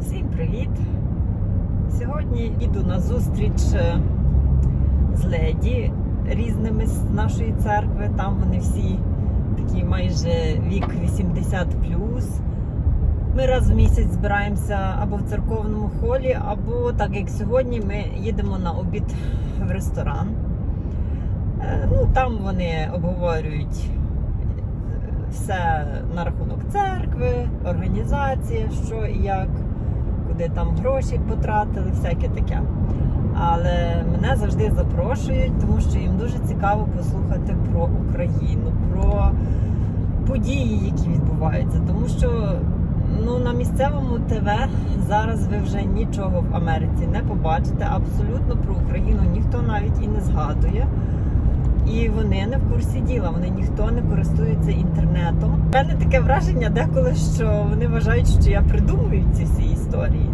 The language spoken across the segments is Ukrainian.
Всім привіт! Сьогодні йду на зустріч е, з леді різними з нашої церкви. Там вони всі такі майже вік 80 Ми раз в місяць збираємося або в церковному холі, або так як сьогодні, ми їдемо на обід в ресторан. Е, Ну, там вони обговорюють все на рахунок церкви, організації, що і як, куди там гроші потратили, всяке таке. Але мене завжди запрошують, тому що їм дуже цікаво послухати про Україну, про події, які відбуваються. Тому що ну, на місцевому ТВ зараз ви вже нічого в Америці не побачите. Абсолютно про Україну ніхто навіть і не згадує. І вони не в курсі діла, вони ніхто не користується інтернетом. У мене таке враження деколи, що вони вважають, що я придумую ці всі історії,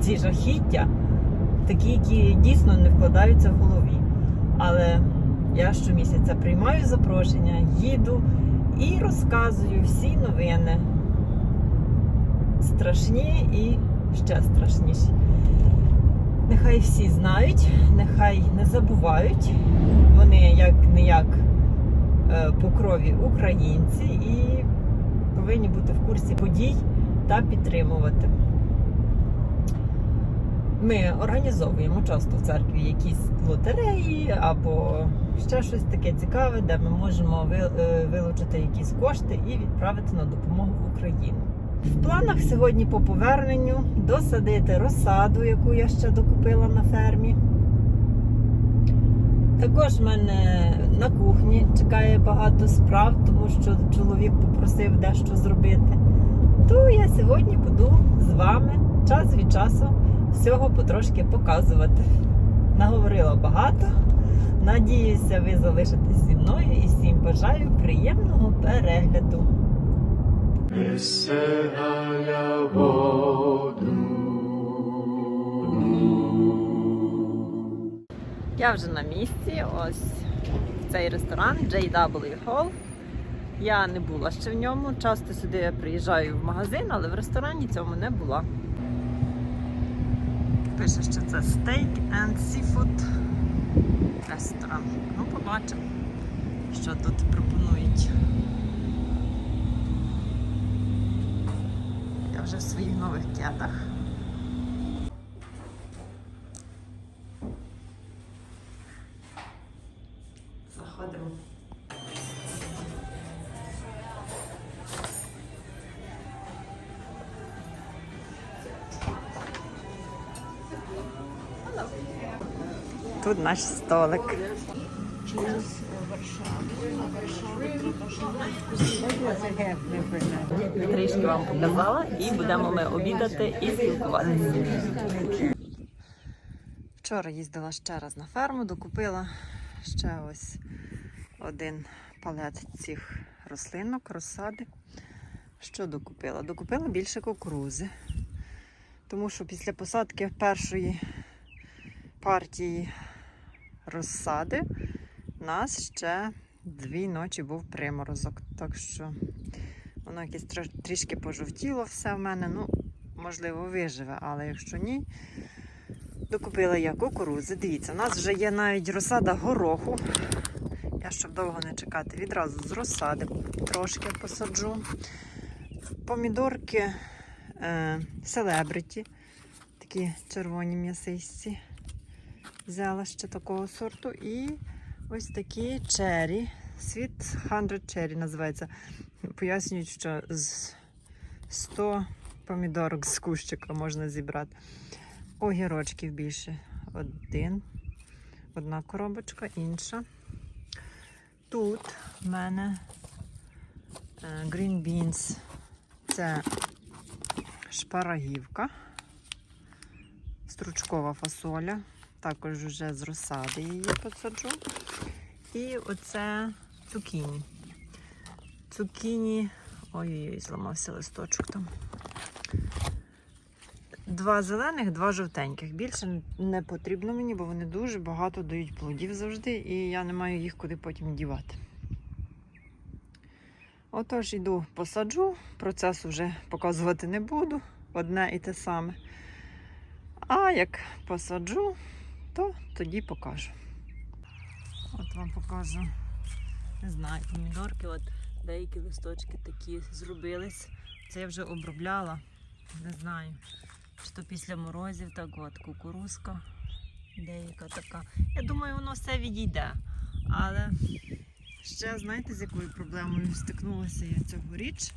ці жахіття, такі, які дійсно не вкладаються в голові. Але я щомісяця приймаю запрошення, їду і розказую всі новини. Страшні і ще страшніші. Нехай всі знають, нехай не забувають. Вони як не як по крові українці і повинні бути в курсі подій та підтримувати. Ми організовуємо часто в церкві якісь лотереї або ще щось таке цікаве, де ми можемо е, вилучити якісь кошти і відправити на допомогу в Україну. В планах сьогодні по поверненню досадити розсаду, яку я ще докупила на фермі. Також в мене на кухні чекає багато справ, тому що чоловік попросив дещо зробити. То я сьогодні буду з вами час від часу всього потрошки показувати. Наговорила багато. Надіюся, ви залишитесь зі мною і всім бажаю приємного перегляду. Я вже на місці. Ось цей ресторан JW Hall. Я не була ще в ньому. Часто сюди я приїжджаю в магазин, але в ресторані цьому не була. Пише, що це Steak and Seafood ресторан. Ну, побачимо, що тут пропонують. Я вже в своїх нових кедах. Заходимо. Тут наш столик. Трішки вам показала і будемо ми обідати і спілкуватися. Вчора їздила ще раз на ферму, докупила ще ось один палет цих рослинок, розсади. Що докупила? Докупила більше кукурузи, тому що після посадки першої партії розсади нас ще дві ночі був приморозок. Так що воно якесь трішки пожовтіло все в мене. Ну, можливо, виживе, але якщо ні, докупила я кукурузи. Дивіться, у нас вже є навіть розсада гороху. Я, щоб довго не чекати, відразу з розсади трошки посаджу. Помідорки е, селебриті, такі червоні м'ясисті. Взяла ще такого сорту. І ось такі чері. Світ 100 чері називається. Пояснюють, що з 100 помідорок з кущика можна зібрати. Огірочків більше. Один. Одна коробочка, інша. Тут в мене е, green beans. Це шпарагівка, стручкова фасоля. Також вже з розсади її посаджу. І оце цукіні. Цукіні. Ой-ой-ой, зламався листочок там. Два зелених, два жовтеньких. Більше не потрібно мені, бо вони дуже багато дають плодів завжди, і я не маю їх куди потім дівати. Отож, йду посаджу, процес вже показувати не буду. одне і те саме. А як посаджу, то тоді покажу. От вам покажу, не знаю, помідорки, от деякі листочки такі зробились. Це я вже обробляла. Не знаю, чи то після морозів, так от кукурузка деяка така. Я думаю, воно все відійде. Але ще знаєте, з якою проблемою стикнулася я цьогоріч?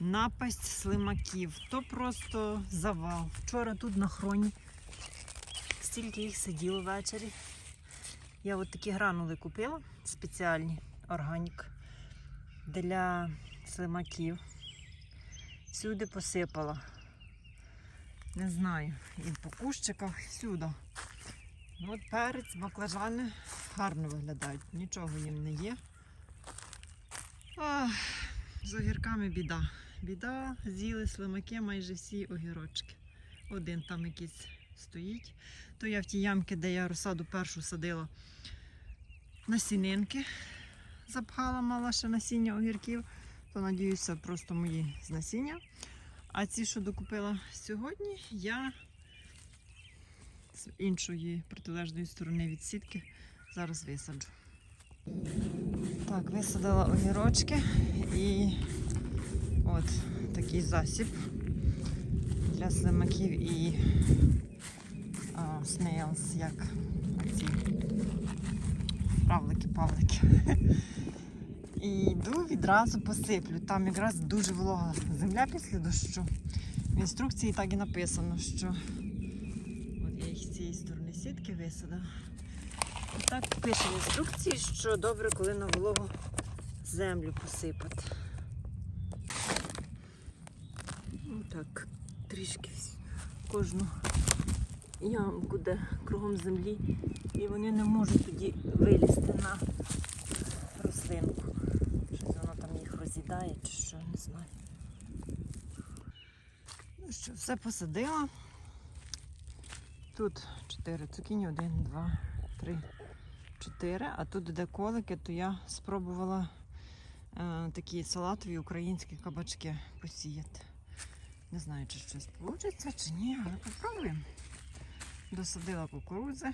Напасть слимаків. То просто завал. Вчора тут на хроні стільки їх сиділо ввечері. Я от такі гранули купила спеціальні органік для слимаків. Всюди посипала. Не знаю, і по кущиках, всюди. Ну, от перець, баклажани гарно виглядають, нічого їм не є. Ах, з огірками біда. Біда, з'їли слимаки майже всі огірочки. Один там якийсь стоїть. То я в тій ямки, де я розсаду першу садила насінинки, запхала, мала ще насіння огірків, то надіюся, просто мої з насіння. А ці, що докупила сьогодні, я з іншої протилежної сторони від сітки зараз висаджу. Так, висадила огірочки і от такий засіб для слимаків і снейлс, як ці равлики-павлики. І йду відразу посиплю. Там якраз дуже волога земля після дощу. В інструкції так і написано, що от я їх з цієї сторони сітки висадила. І так пише в інструкції, що добре, коли на вологу землю посипати. Ну так, трішки кожну ямку, де кругом землі, і вони не можуть тоді вилізти на рослинку. Щось воно там їх роз'їдає чи що, не знаю. Ну що, все посадила. Тут 4 цукіні, 1, 2, 3, 4. А тут де колики, то я спробувала е, такі салатові українські кабачки посіяти. Не знаю, чи щось вийде, чи ні, але попробуємо. Досадила кукурудзи.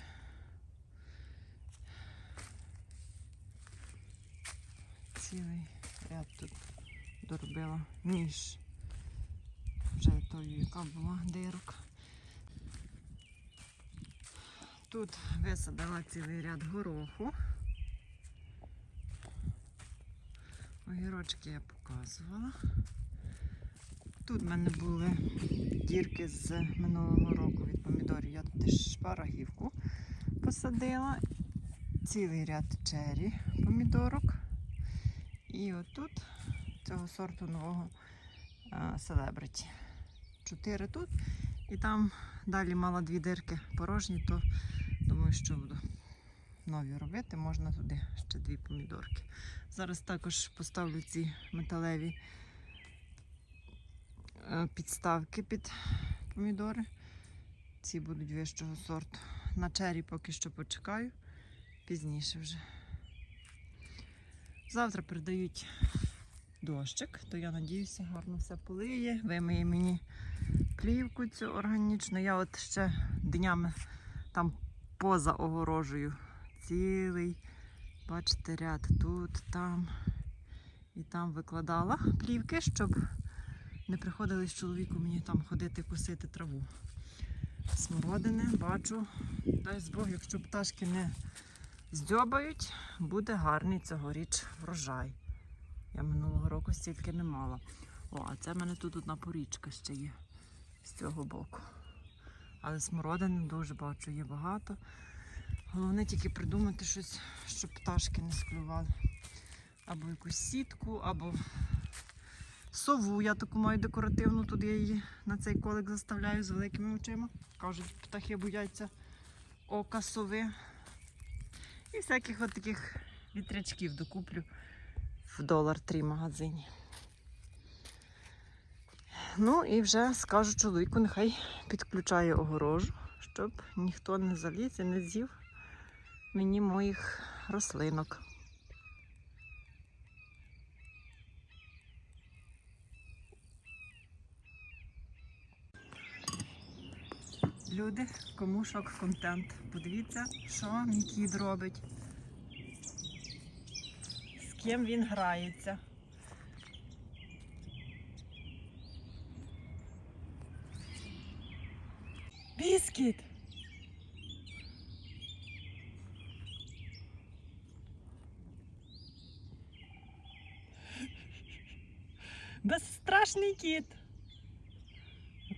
Цілий ряд тут доробила ніж. Вже тою, яка була дирок. Тут висадила цілий ряд гороху. Огірочки я показувала. Тут в мене були дірки з минулого року від помідорів. Я туди шпарагівку посадила. Цілий ряд чері помідорок. І отут цього сорту нового селебриті. Чотири тут. І там далі мала дві дирки порожні, то думаю, що буду нові робити. Можна туди ще дві помідорки. Зараз також поставлю ці металеві підставки під помідори. Ці будуть вищого сорту. На чері поки що почекаю, пізніше вже. Завтра передають дощик, то я надіюся, гарно все полиє, вимиє мені плівку цю органічну. Я от ще днями там поза огорожею цілий, бачите, ряд тут, там і там викладала плівки, щоб не приходилось чоловіку мені там ходити косити траву. Смородини бачу, дай Бог, якщо пташки не здьобають, буде гарний цьогоріч врожай. Я минулого року стільки не мала. О, а це в мене тут одна порічка ще є з цього боку. Але смородини дуже бачу, є багато. Головне тільки придумати щось, щоб пташки не склювали. Або якусь сітку, або сову. Я таку маю декоративну, тут я її на цей колик заставляю з великими очима. Кажуть, птахи бояться ока сови. І всяких таких вітрячків докуплю в долар три магазині. Ну і вже скажу чоловіку, нехай підключає огорожу, щоб ніхто не заліз і не з'їв мені моїх рослинок. Люди, кому шок контент. Подивіться, що мій кіт робить. З ким він грається. Біскіт! Безстрашний кіт.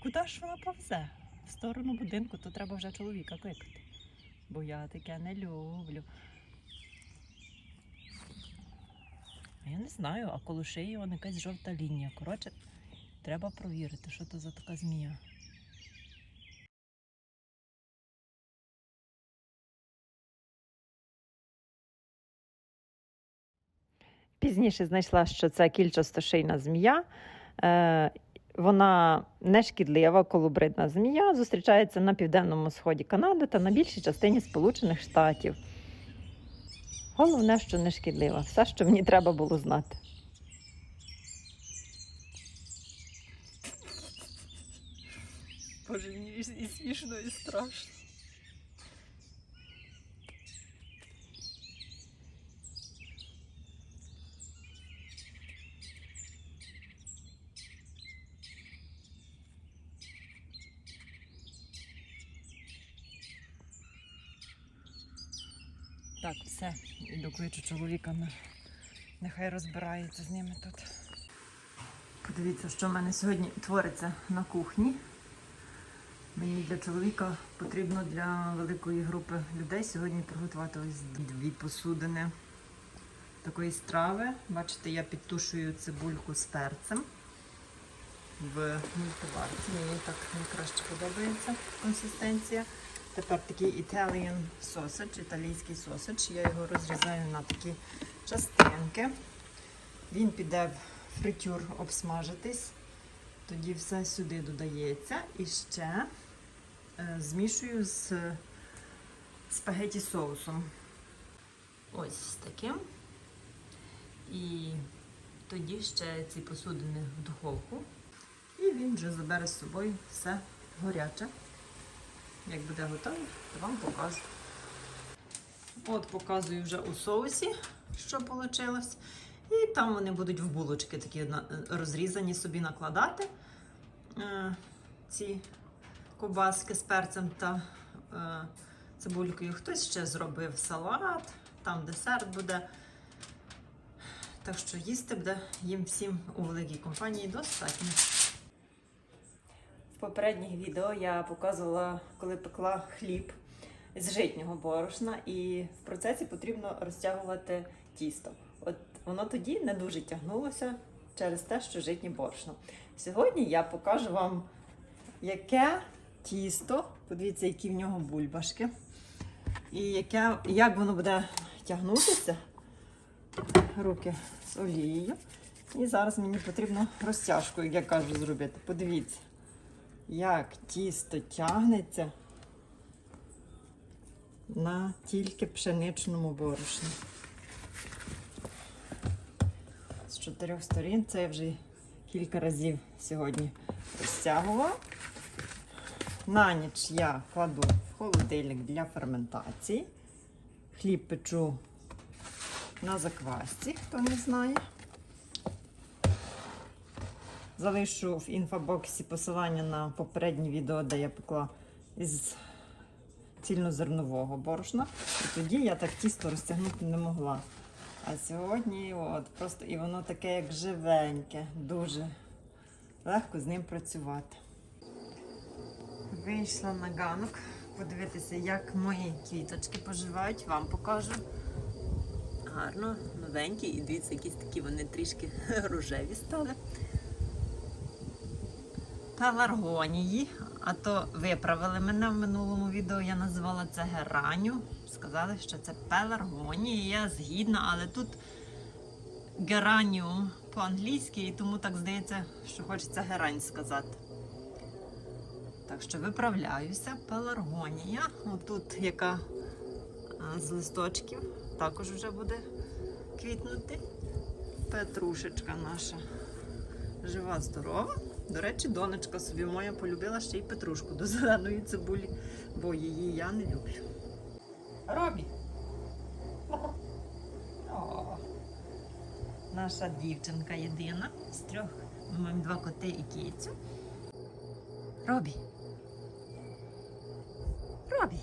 Куди ж вона повзе? Сторону будинку, то треба вже чоловіка кликати. Бо я таке не люблю. Я не знаю, а коло шиї вон якась жовта лінія. Коротше, треба провірити, що то за така змія. Пізніше знайшла, що це кільчастошийна змія. Вона нешкідлива колубридна змія, зустрічається на південному сході Канади та на більшій частині Сполучених Штатів. Головне, що не шкідлива. Все, що мені треба було знати. Боже, мені і смішно, і страшно. Так, все, іду кличу чоловіка. Нехай розбирається з ними тут. Подивіться, що в мене сьогодні твориться на кухні. Мені для чоловіка потрібно для великої групи людей сьогодні приготувати ось дві посудини такої страви. Бачите, я підтушую цибульку з перцем в мультиварці. Мені так найкраще подобається консистенція. Тепер такий Italian sausage, італійський сосидж. Я його розрізаю на такі частинки. Він піде в фритюр обсмажитись. Тоді все сюди додається. І ще е, змішую з спагеті соусом. Ось таким. І тоді ще ці посудини в духовку. І він вже забере з собою все горяче. Як буде готовий, то вам покажу. От показую вже у соусі, що вийшло. І там вони будуть в булочки такі розрізані собі накладати. Е, ці ковбаски з перцем та е, цибулькою. Хтось ще зробив салат, там десерт буде. Так що їсти буде їм всім у великій компанії достатньо. В попередніх відео я показувала, коли пекла хліб з житнього борошна, і в процесі потрібно розтягувати тісто. От воно тоді не дуже тягнулося через те, що житнє борошно. Сьогодні я покажу вам, яке тісто, подивіться, які в нього бульбашки, і яке, як воно буде тягнутися. Руки з олією. І зараз мені потрібно розтяжку, як я кажу, зробити. Подивіться як тісто тягнеться на тільки пшеничному борошні. З чотирьох сторін це я вже кілька разів сьогодні розтягувала. На ніч я кладу в холодильник для ферментації. Хліб печу на заквасці, хто не знає. Залишу в інфобоксі посилання на попереднє відео, де я пекла із цільнозернового борошна. І тоді я так тісто розтягнути не могла. А сьогодні от, просто і воно таке, як живеньке, дуже легко з ним працювати. Вийшла на ганок подивитися, як мої квіточки поживають, вам покажу. Гарно, новенькі, і дивіться, якісь такі вони трішки рожеві стали пеларгонії. А то виправили мене в минулому відео, я називала це гераню. Сказали, що це пеларгонії. Я згідна, але тут гераніум по-англійськи, і тому так здається, що хочеться герань сказати. Так що виправляюся, пеларгонія. Отут яка з листочків також вже буде квітнути. Петрушечка наша жива, здорова. До речі, донечка собі моя полюбила ще й петрушку до зеленої цибулі, бо її я не люблю. Робі. Наша дівчинка єдина з трьох. Ми маємо два коти і кицю. Робі. Робі.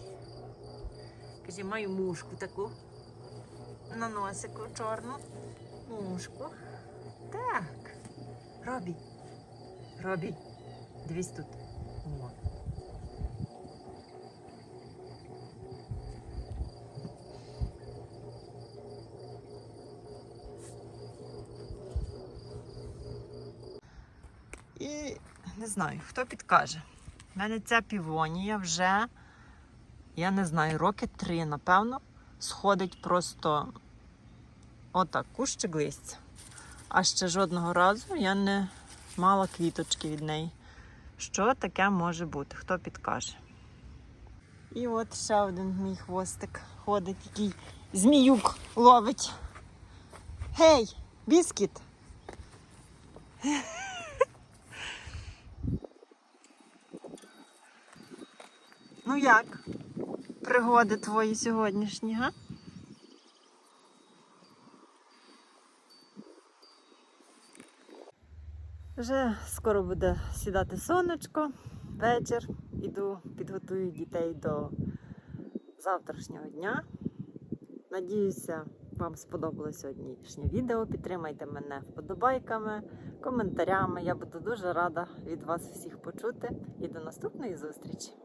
Каже, маю мушку таку. На носику чорну. Мушку. Так. Робі. Робі. Дивись тут. О. І не знаю, хто підкаже. У мене ця півонія вже, я не знаю, роки три, напевно, сходить просто отак, кущик листя. А ще жодного разу я не мала квіточки від неї. Що таке може бути? Хто підкаже? І от ще один мій хвостик ходить, який зміюк ловить. Гей, біскіт! Ну як? Пригоди твої сьогоднішні, га? Вже скоро буде сідати сонечко, вечір. Іду, підготую дітей до завтрашнього дня. Надіюся, вам сподобалось сьогоднішнє відео. Підтримайте мене вподобайками, коментарями. Я буду дуже рада від вас всіх почути. І до наступної зустрічі!